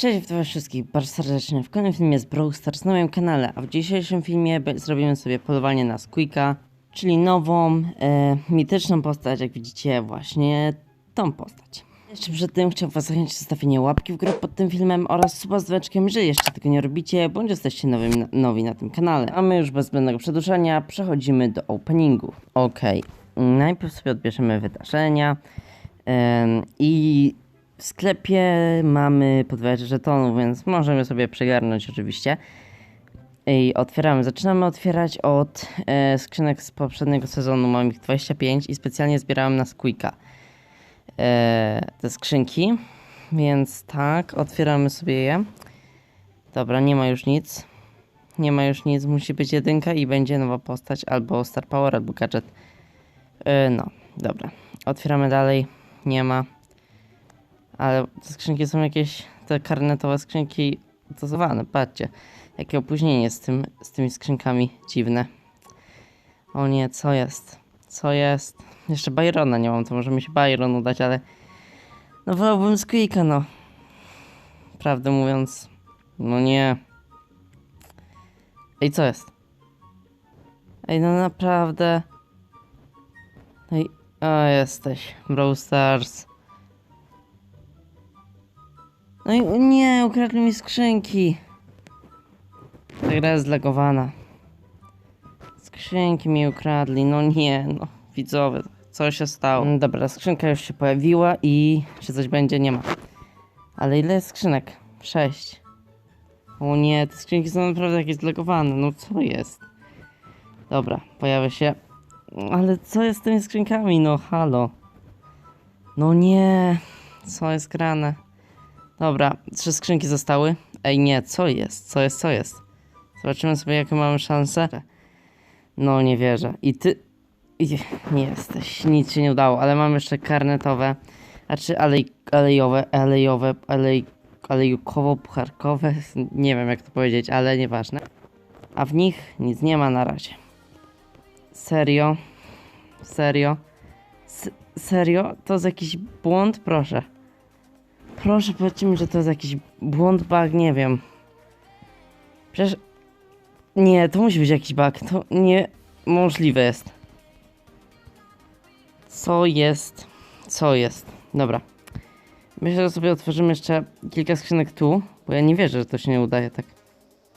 Cześć witam wszystkich bardzo serdecznie w kolejnym filmie z Brawl Stars na moim kanale, a w dzisiejszym filmie zrobimy sobie polowanie na Squeaka, czyli nową, e, mityczną postać, jak widzicie właśnie tą postać. Jeszcze przed tym chciałbym was zachęcić do zostawienia łapki w górę pod tym filmem oraz suba z dzwoneczkiem, jeżeli jeszcze tego nie robicie, bądź jesteście nowym, nowi na tym kanale. A my już bez zbędnego przedłużania przechodzimy do openingu. Okej, najpierw sobie odbierzemy wydarzenia i w sklepie mamy po 20 żetonów, więc możemy sobie przegarnąć oczywiście. I otwieramy. Zaczynamy otwierać od e, skrzynek z poprzedniego sezonu. Mam ich 25 i specjalnie zbierałem na Squeaka e, te skrzynki. Więc tak, otwieramy sobie je. Dobra, nie ma już nic. Nie ma już nic, musi być jedynka i będzie nowa postać albo Star Power, albo gadżet. E, no, dobra. Otwieramy dalej. Nie ma. Ale te skrzynki są jakieś, te karnetowe skrzynki dozowane. Patrzcie, jakie opóźnienie z, tym, z tymi skrzynkami dziwne. O nie, co jest? Co jest? Jeszcze Byrona nie mam, to może mi się Byron udać, ale no wolałbym Squeaka, no. Prawdę mówiąc, no nie. Ej, co jest? Ej, no naprawdę. Ej, o, jesteś. Brawl Stars. No i nie, ukradli mi skrzynki. Ta gra jest zlegowana. Skrzynki mi ukradli, no nie, no widzowie, co się stało? Mm, Dobra, skrzynka już się pojawiła i czy coś będzie? Nie ma. Ale ile jest skrzynek? Sześć. O nie, te skrzynki są naprawdę jakieś zlegowane, no co jest? Dobra, pojawia się. Ale co jest z tymi skrzynkami? No halo. No nie, co jest grane? Dobra, trzy skrzynki zostały. Ej, nie, co jest? Co jest, co jest? Zobaczymy sobie, jakie mamy szanse. No, nie wierzę. I ty... Nie jesteś, nic się nie udało, ale mam jeszcze karnetowe, a czy alej, alejowe, alejowe, alej, alejukowo-pucharkowe, nie wiem jak to powiedzieć, ale nieważne. A w nich nic nie ma na razie. Serio? Serio? S serio? To jest jakiś błąd? Proszę. Proszę powiedzcie mi, że to jest jakiś błąd, bug, nie wiem. Przecież... Nie, to musi być jakiś bug, to niemożliwe jest. Co jest? Co jest? Dobra. Myślę, że sobie otworzymy jeszcze kilka skrzynek tu, bo ja nie wierzę, że to się nie udaje tak.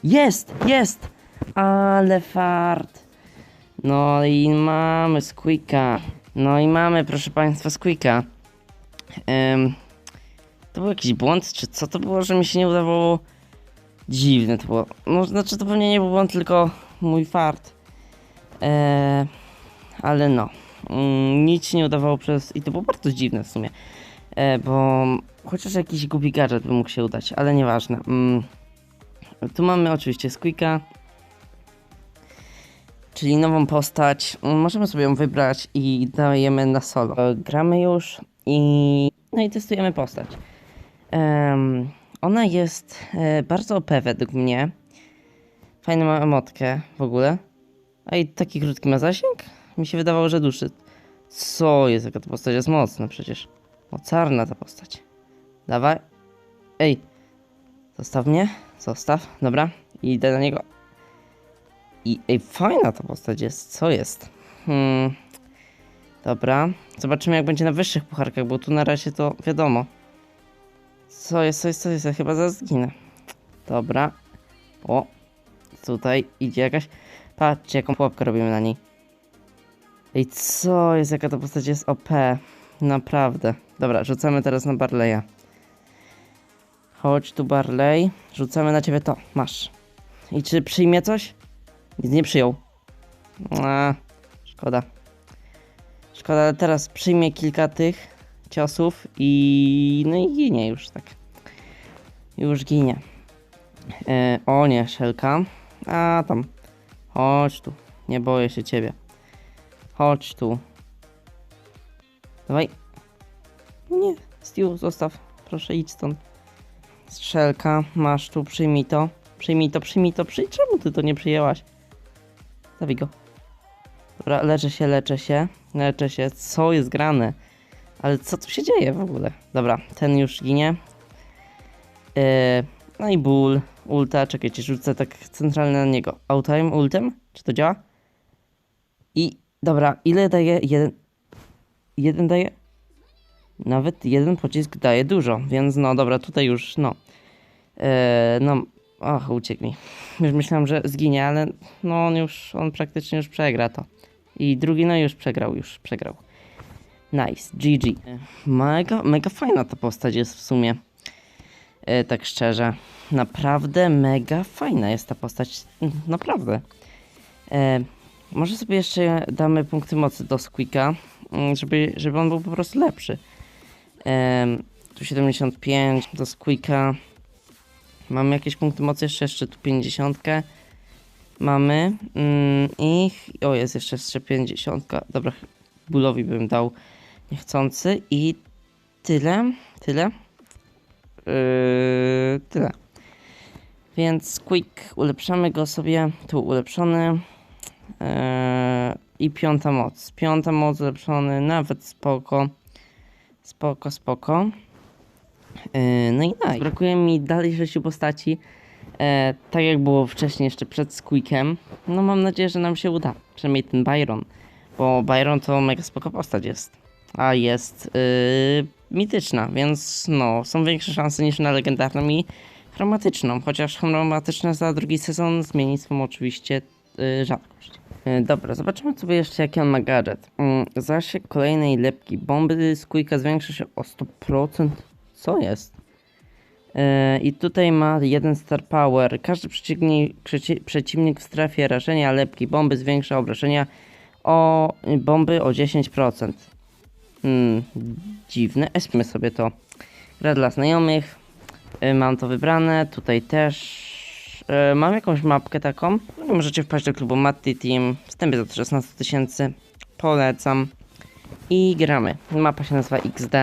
Jest! Jest! Ale fart! No i mamy Squeaka. No i mamy, proszę Państwa, Squeaka. Em, to był jakiś błąd, czy co to było, że mi się nie udawało? Dziwne to było. No, znaczy to pewnie nie był błąd, tylko mój fart. Eee, ale no. Mm, nic się nie udawało przez... I to było bardzo dziwne w sumie. E, bo chociaż jakiś głupi gadżet by mógł się udać, ale nieważne. Mm, tu mamy oczywiście Squeaka. Czyli nową postać. Mm, Możemy sobie ją wybrać i dajemy na solo. E, Gramy już i... No i testujemy postać. Ona jest e, bardzo OP według mnie. Fajną ma emotkę w ogóle. A i taki krótki ma zasięg? Mi się wydawało, że dłuższy. Co jest, jaka ta postać jest mocna przecież. Mocarna ta postać. Dawaj. Ej. Zostaw mnie. Zostaw. Dobra. Idę na niego. I ej, fajna ta postać jest. Co jest? Hmm. Dobra. Zobaczymy jak będzie na wyższych pucharkach, bo tu na razie to wiadomo. Co jest, co jest, co jest? Ja chyba zaraz zginę. Dobra. O. Tutaj idzie jakaś... Patrzcie, jaką pułapkę robimy na niej. Ej, co jest? Jaka to postać jest OP. Naprawdę. Dobra, rzucamy teraz na Barleya. Chodź tu, Barley. Rzucamy na ciebie to. Masz. I czy przyjmie coś? Nic nie przyjął. A, szkoda. Szkoda, ale teraz przyjmie kilka tych ciosów i no i ginie już tak. Już ginie. E, o nie, szelka. A tam. Chodź tu. Nie boję się ciebie. Chodź tu. Dawaj. Nie, Stu, zostaw. Proszę, idź stąd. Strzelka, masz tu, przyjmij to. Przyjmij to, przyjmij to, przyjmij. Czemu ty to nie przyjęłaś? Zabij go. Dobra, leczę się, leczę się. Leczę się. Co jest grane? Ale co tu się dzieje w ogóle? Dobra, ten już ginie. E, no i ból, ulta, czekajcie, rzucę tak centralnie na niego. Outtime, ultem? Czy to działa? I dobra, ile daje jeden? Jeden daje? Nawet jeden pocisk daje dużo, więc no dobra, tutaj już no. E, no, ach, uciekł mi. Już myślałem, że zginie, ale no on już, on praktycznie już przegra to. I drugi no już przegrał, już przegrał. Nice, GG. Mega, mega fajna ta postać jest w sumie. E, tak szczerze. Naprawdę mega fajna jest ta postać. Naprawdę. E, może sobie jeszcze damy punkty mocy do Squeaka, mm, żeby, żeby on był po prostu lepszy. Em, tu 75 do Squeaka. Mamy jakieś punkty mocy jeszcze, jeszcze tu 50. Mamy. Mm, I o, jest jeszcze, jeszcze 50. Dobra, bólowi bym dał niechcący. I tyle. Tyle. Yy, tyle. Więc quick, ulepszamy go sobie. Tu ulepszony. Yy, I piąta moc. Piąta moc ulepszony, nawet spoko. Spoko, spoko. Yy, no i nice. Brakuje mi dalej sześciu postaci. E, tak jak było wcześniej, jeszcze przed Squeakiem. No mam nadzieję, że nam się uda. Przynajmniej ten Byron. Bo Byron to mega spoko postać jest. A jest yy, mityczna, więc no, są większe szanse niż na legendarną i chromatyczną. Chociaż chromatyczna za drugi sezon zmieni swą oczywiście yy, rzadkość. Yy, dobra, zobaczymy sobie jeszcze jaki on ma gadżet. Yy, zasięg kolejnej lepki bomby z Quicka zwiększa się o 100%. Co jest? Yy, I tutaj ma jeden star power. Każdy przeci przeciwnik w strefie rażenia lepki bomby zwiększa obrażenia o bomby o 10%. Hmm, dziwne. Espmy sobie to. Gra dla znajomych. Y, mam to wybrane. Tutaj też. Y, mam jakąś mapkę taką. No, możecie wpaść do klubu Matty Team. Wstępie za 16 tysięcy. Polecam. I gramy. Mapa się nazywa XD.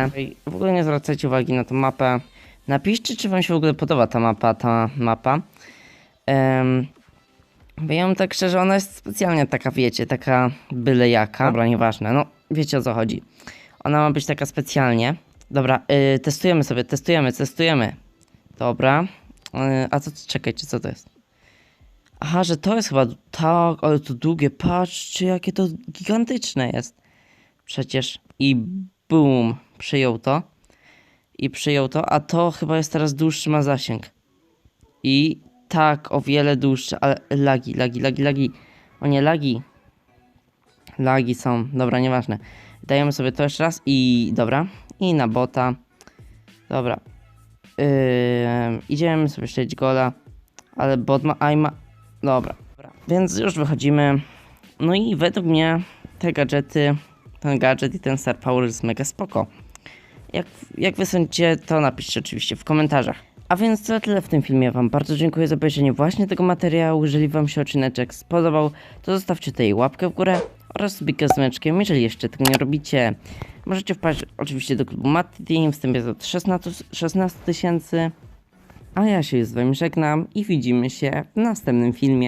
W ogóle nie zwracajcie uwagi na tą mapę. Napiszcie, czy wam się w ogóle podoba ta mapa, ta mapa. Um, bo ja tak szczerze, ona jest specjalnie taka, wiecie, taka byle jaka. Dobra, nieważne, no wiecie o co chodzi. Ona ma być taka specjalnie. Dobra, yy, testujemy sobie, testujemy, testujemy. Dobra. Yy, a co, czekajcie, co to jest? Aha, że to jest chyba, tak, ale to długie, patrzcie jakie to gigantyczne jest. Przecież i boom, przyjął to. I przyjął to, a to chyba jest teraz dłuższy, ma zasięg. I tak, o wiele dłuższy, ale lagi, lagi, lagi, lagi. O nie, lagi. Lagi są, dobra, nieważne. Dajemy sobie to jeszcze raz i dobra. I na bota. Dobra. Yy, idziemy sobie śledzić gola. Ale bot ma aima. Dobra. dobra. Więc już wychodzimy. No i według mnie te gadżety, ten gadżet i ten Star Power jest mega spoko. Jak, jak wy sądzicie, to napiszcie oczywiście w komentarzach. A więc to tyle w tym filmie. Wam bardzo dziękuję za obejrzenie właśnie tego materiału. Jeżeli Wam się odcineczek spodobał, to zostawcie tutaj łapkę w górę oraz z meczkiem, jeżeli jeszcze tego nie robicie. Możecie wpaść oczywiście do klubu Matty Team, wstępie za 16 tysięcy. A ja się z Wami żegnam i widzimy się w następnym filmie.